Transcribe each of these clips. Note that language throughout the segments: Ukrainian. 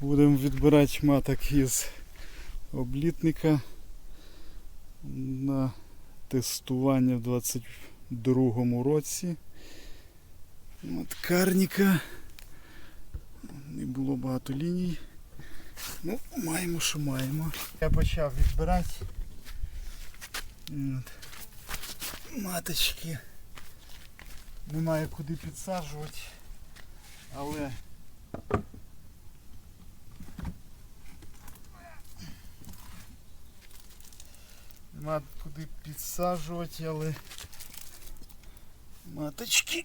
Будемо відбирати маток із облітника на тестування в 22 році. Маткарника. Не було багато ліній. Ну, маємо, що маємо. Я почав відбирати. От. Маточки. Немає куди підсаджувати, але Нема куди підсаджувати, але маточки.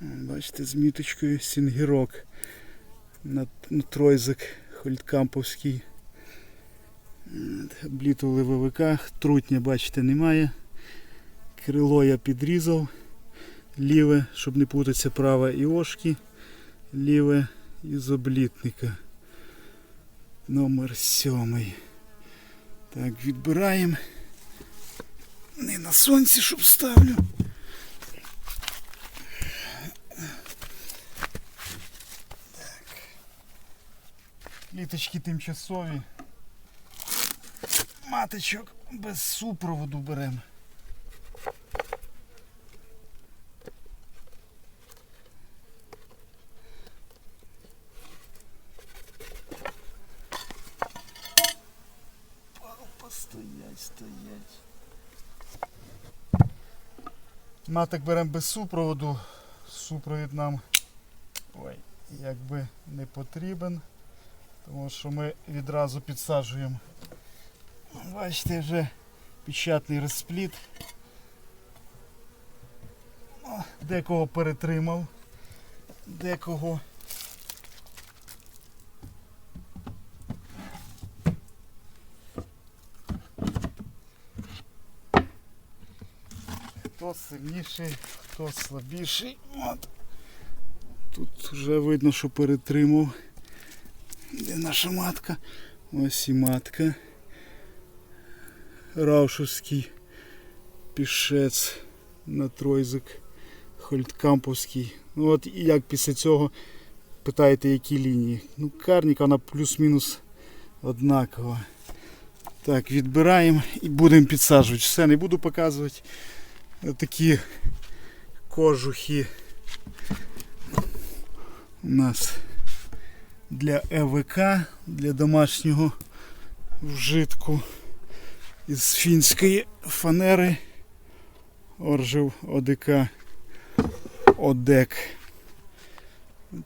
Бачите, з міточкою сінгірок на, на тройзик Хольткамповський. В ВВК, трутня, бачите, немає. Крило я підрізав. Ліве, щоб не путатися, праве і ошки. Ліве із облітника. Номер сьомий. Так, відбираємо. Не на сонці, щоб ставлю. Так. Кліточки тимчасові. Маточок без супроводу беремо. Опа, стоять, стоять. Маток беремо без супроводу. Супровід нам ой, якби не потрібен, тому що ми відразу підсаджуємо. Бачите, вже печатний розпліт. Декого перетримав, декого Хто сильніший, хто слабіший. От. Тут вже видно, що перетримав. Де наша матка? Ось і матка. Раушевський пішець на тройзик Хольткамповський. Ну от як після цього питаєте, які лінії. Ну, карніка вона плюс-мінус однакова. Так, відбираємо і будемо підсаджувати. Все, не буду показувати. Такі кожухи у нас для ЕВК, для домашнього вжитку із фінської фанери Оржев ОДК ОДЕК.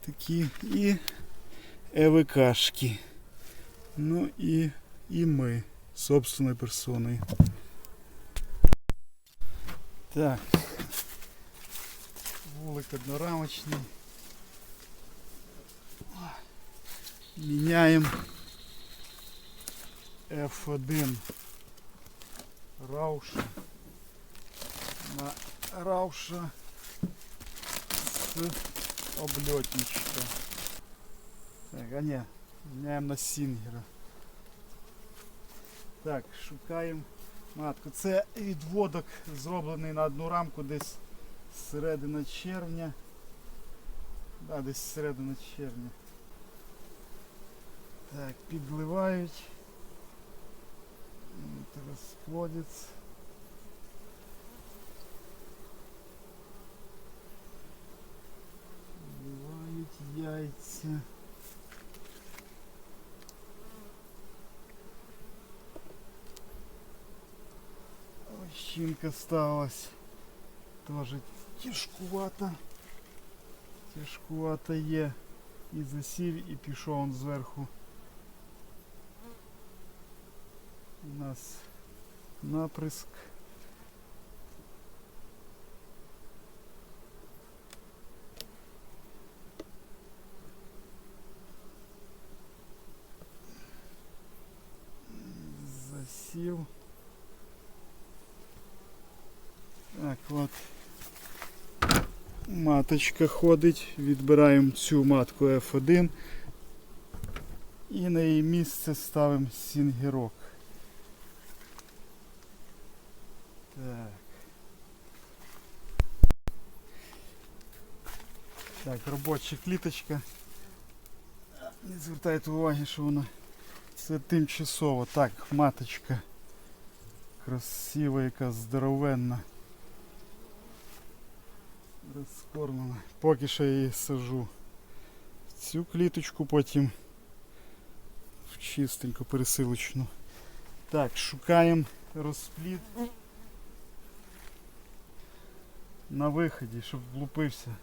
Такі і ЕВКшки. Ну і, і ми собственною персоною. Так. Вулик однорамочний. Міняємо F1 Рауша на Рауша з обльотничка. Так, а ні, міняємо на Сінгера. Так, шукаємо матку. Це відводок зроблений на одну рамку десь з середини червня. Да, десь з середини червня. Так, підливають. От Розплодиться. Підливають яйця. Щінка сталась. Тоже тяжкувата. Тяжкувата є. І засів, і пішов он зверху. У нас наприск. Засів. Маточка ходить, відбираємо цю матку F1 і на її місце ставимо сінгірок. Так. Так, робоча кліточка. Не звертайте уваги, що вона це тимчасово. Так, маточка. Красива, яка здоровенна. Розкормлена. Поки що її сажу в цю кліточку, потім в чистеньку пересилочну. Так, шукаємо розплід на виході, щоб влупився.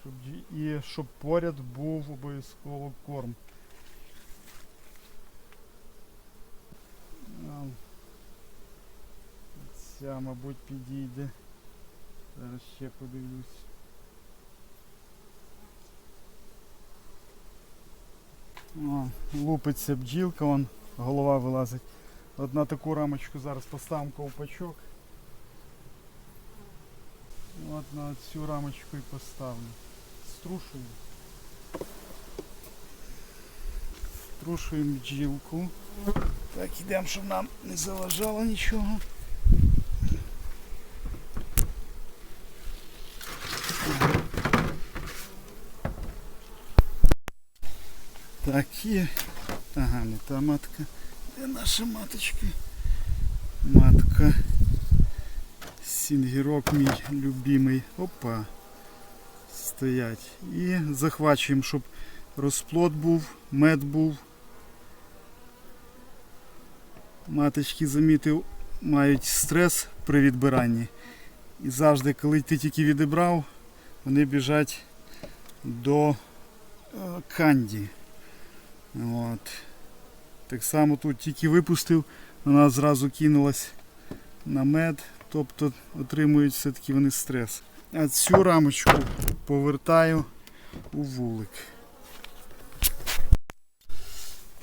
Щоб і щоб поряд був обов'язково корм. А, Ця, мабуть, підійде. Зараз ще подивлюсь. О, лупиться бджілка, вон голова вилазить. От на таку рамочку зараз поставимо ковпачок. От на цю рамочку і поставлю. Струшую. Струшуємо бджілку. Так, ідемо, щоб нам не заважало нічого. Так. Ага, не та матка. Де наша маточка? Матка. Сінгірок мій любимий. Опа. Стоять. І захвачуємо, щоб розплод був, мед був. Маточки замітив, мають стрес при відбиранні. І завжди, коли ти тільки відібрав, вони біжать до е, канді. От. Так само тут тільки випустив, вона зразу кинулась на мед, тобто отримують все-таки вони стрес. А цю рамочку повертаю у вулик.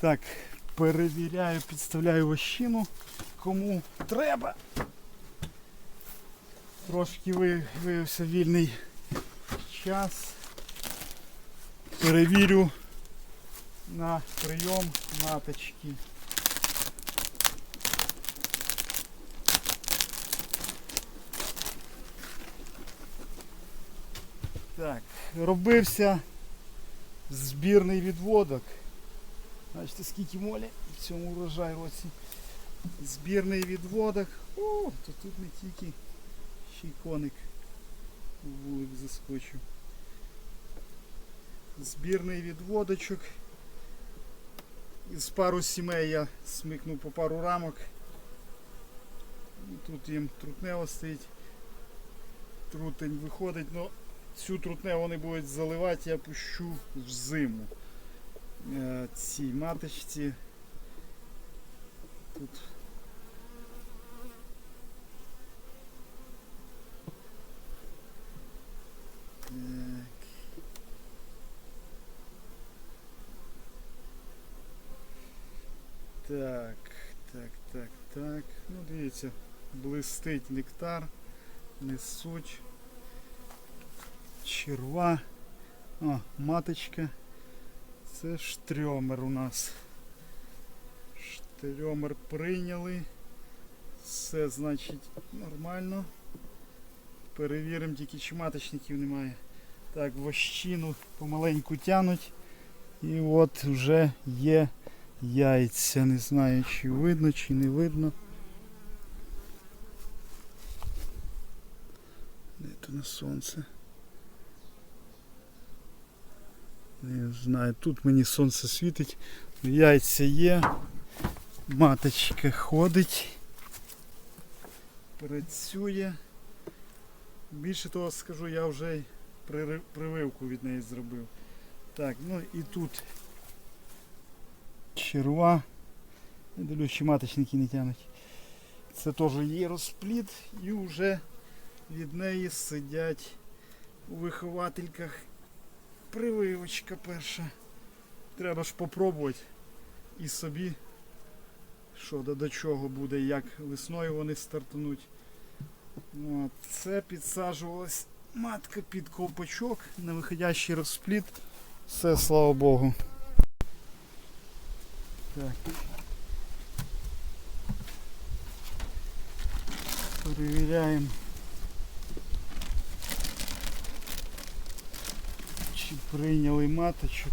Так, перевіряю, підставляю вощину, кому треба. Трошки виявився вільний час. Перевірю на прийом маточки. Так, робився збірний відводок. Бачите, скільки молі в цьому урожай році. Збірний відводок. О, то тут не тільки ще й коник вулик заскочив. Збірний відводочок. Із пару сімей я смикнув по пару рамок. Тут їм трутнево стоїть. Трутень виходить, але цю трутневу вони будуть заливати, я пущу в зиму. Е, Цій маточці. Тут Так. Так, так, так. Ну дивіться, блистить нектар, несуть. Черва. О, маточка. Це штрьомер у нас. Штрьомер прийняли. Все значить нормально. Перевіримо тільки чи маточників немає. Так, вощину помаленьку тянуть. І от вже є яйця. Не знаю, чи видно, чи не видно. Де то на сонце? Не знаю, тут мені сонце світить. Яйця є. Маточка ходить. Працює. Більше того скажу, я вже прививку від неї зробив. Так, ну і тут черва. Я маточники не тянуть. Це теж є розплід і вже від неї сидять у виховательках прививочка перша. Треба ж попробувати і собі, що до, до чого буде, як весною вони стартануть. От. Це підсаджувалась матка під ковпачок на виходящий розплід. Все, слава Богу. Так. Перевіряємо. Чи прийняли маточок.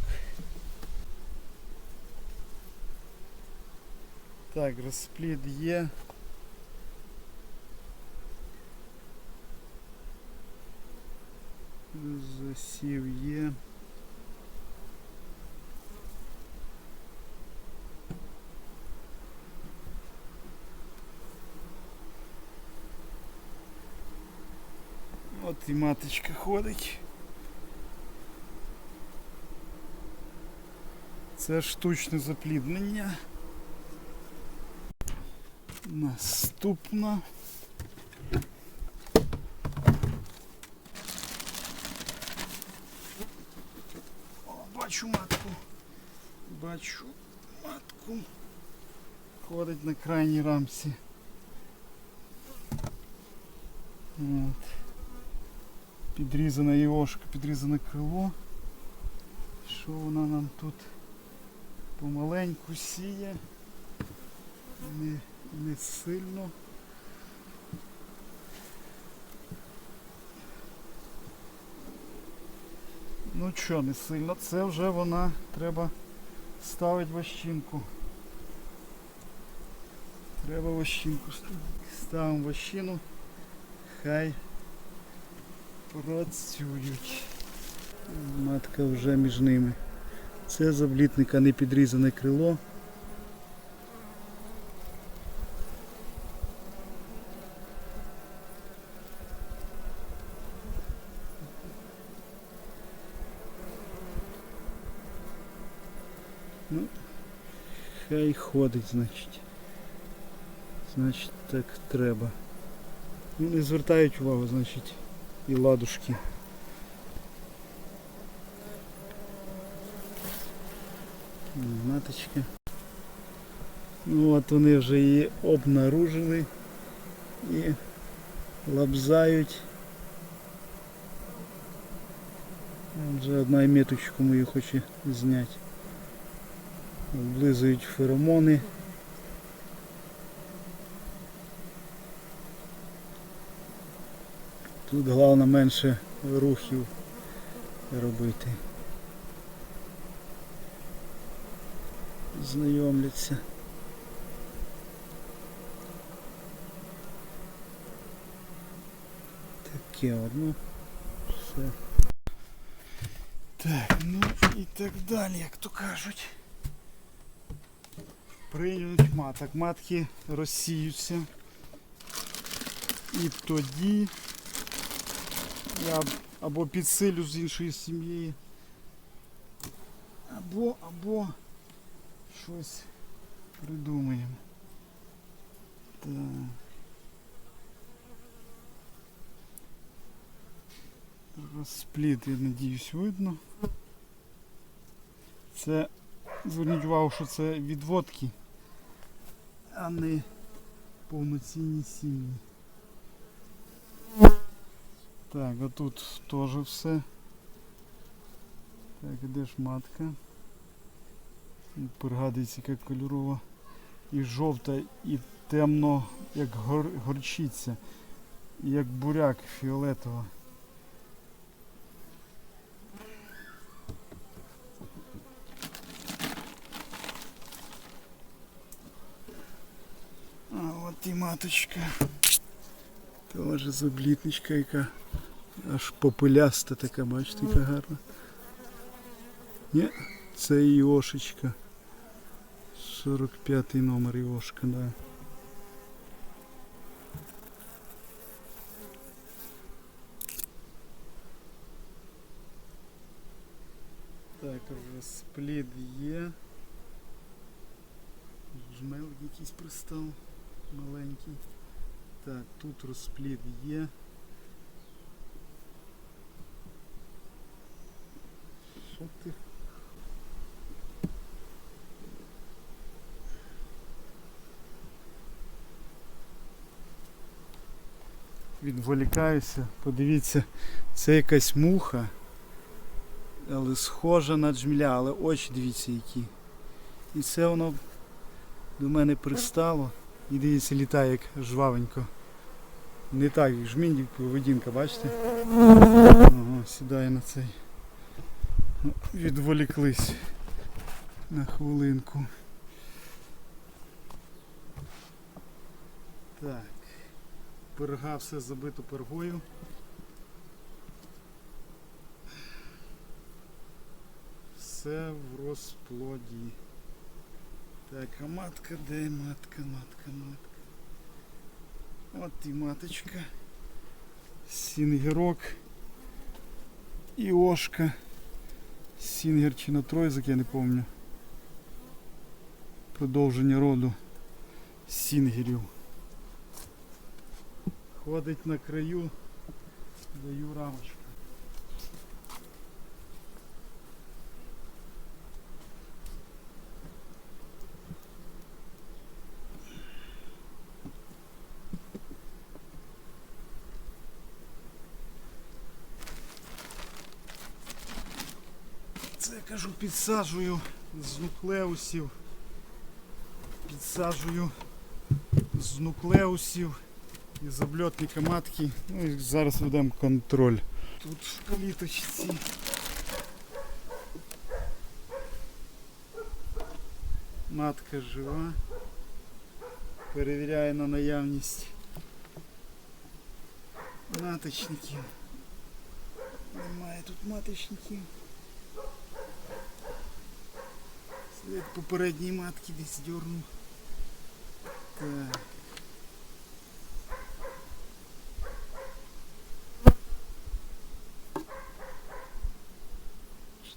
Так, розплід є. Засів є. От і маточка ходить. Це штучне запліднення. Наступна. О, бачу матку. Бачу матку. Ходить на крайній рамці. От. Підрізана йошка, підрізане крило. Що вона нам тут помаленьку сіє? Не, не сильно. Ну що, не сильно, це вже вона треба ставити вощинку. Треба вощинку ставити. Ставимо вощину. Хай працюють. Матка вже між ними. Це заблітника не підрізане крило. Ну, хай ходить, значить. Значить так треба. Ну, не звертають увагу, значить, І ладушки. Маточка. Ну от вони вже її обнаружили і лабзають. Вже одна меточку мою хоче зняти. Облизують феромони. Тут головне менше рухів робити. Знайомляться. Таке одно. Все. Так, ну і так далі, як то кажуть. Приймуть маток. Матки розсіються. І тоді я або підсилю з іншої сім'ї, або, або щось придумаємо. Так. Розпліт, я надіюсь, видно. Це, зверніть увагу, що це відводки, а не повноцінні сім'ї. Так, а тут теж все. Так, іде матка. Пригадується, яка кольорова. І жовта, і темно, як гор, горчиця, як буряк фіолетова. А от і маточка. Теж заблітничка, яка аж попеляста така, бачите, яка гарна. Ні, це Іошечка. 45 номер Іошка, да. Так, розплід є. Жмел якийсь пристав маленький. Так, тут розплід є. Що ти? Відволікаюся, подивіться, це якась муха, але схожа на джміля, але очі дивіться які. І це воно до мене пристало. І дивіться, літає як жвавенько. Не так, як жмінь, поведінка, бачите? Ага, сідає на цей. Відволіклись на хвилинку. Так. Перга все забито пергою. Все в розплоді. Так, а матка де матка, матка, матка. От і маточка. Сінгерок. І ошка. Сінгер чи на тройзик, я не пам'ятаю. Продовження роду сінгерів. Ходить на краю, даю рамочку. Кажу, підсаджую з нуклеусів. Підсаджую з нуклеусів і з обльотника матки. Ну і зараз ведемо контроль. Тут в каліточці. Матка жива. Перевіряє на наявність маточників. Немає тут маточників. Слід попередньої матки десь дернув. Так.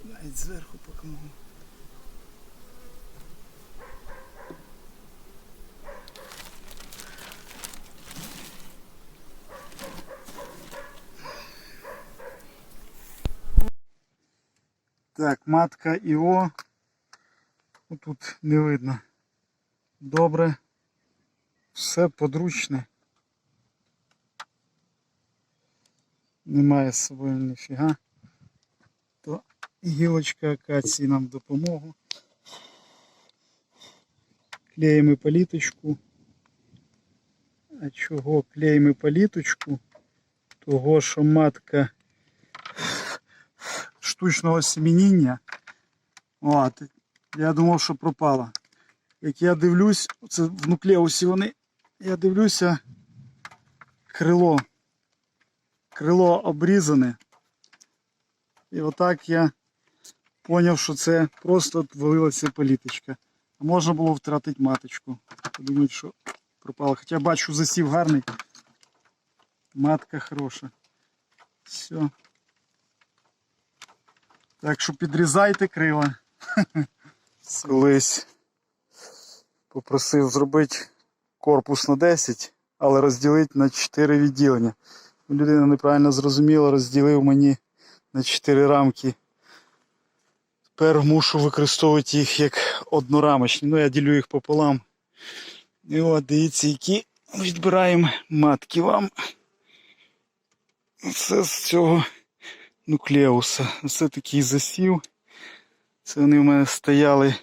Навіть зверху покладу. Так, матка Іо. Тут не видно. Добре. Все подручне. Немає з собою ніфіга. То гілочка акації нам допомогу. Клеїмо паліточку. А чого клеїмо паліточку? Того, що матка штучного семеніння. От, я думав, що пропала. Як я дивлюсь, це в нуклеусі вони, я дивлюся, крило. Крило обрізане. І отак я зрозумів, що це просто валилася політочка. Можна було втратити маточку. Подумати, що пропала. Хоча бачу, засів гарний. Матка хороша. Все. Так що підрізайте крила. Колись попросив зробити корпус на 10, але розділити на 4 відділення. Людина неправильно зрозуміла, розділив мені на 4 рамки. Тепер мушу використовувати їх як однорамочні. Ну, я ділю їх пополам. І от дивіться, які відбираємо матки вам. Це з цього нуклеуса. Це такий засів. Це вони в мене стояли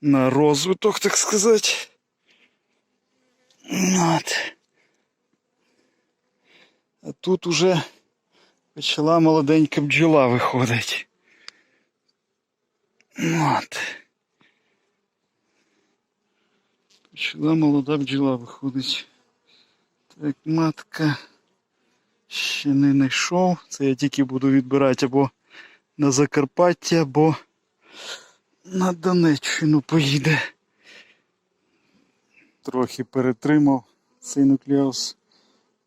на розвиток, так сказати. От. А тут уже почала молоденька бджола виходить. От. Почала молода бджола виходить. Так, матка ще не знайшов. Це я тільки буду відбирати або на Закарпаття, або на Донеччину поїде. Трохи перетримав цей нуклеус.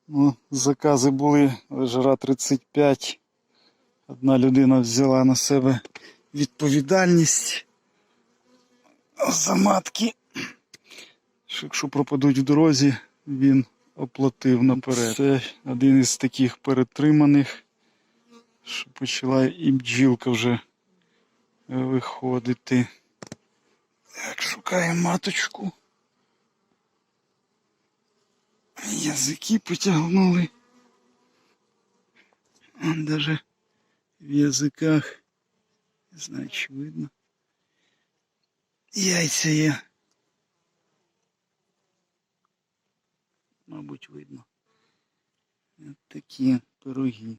Ну, закази були, жара 35. Одна людина взяла на себе відповідальність за матки. Що Якщо пропадуть в дорозі, він оплатив наперед. Це один із таких перетриманих, що почала і бджілка вже виходити. Так, шукаємо маточку. Язики потягнули. Он даже в язиках. Не знаю, чи видно. Яйця є. Мабуть, видно. От такі пироги.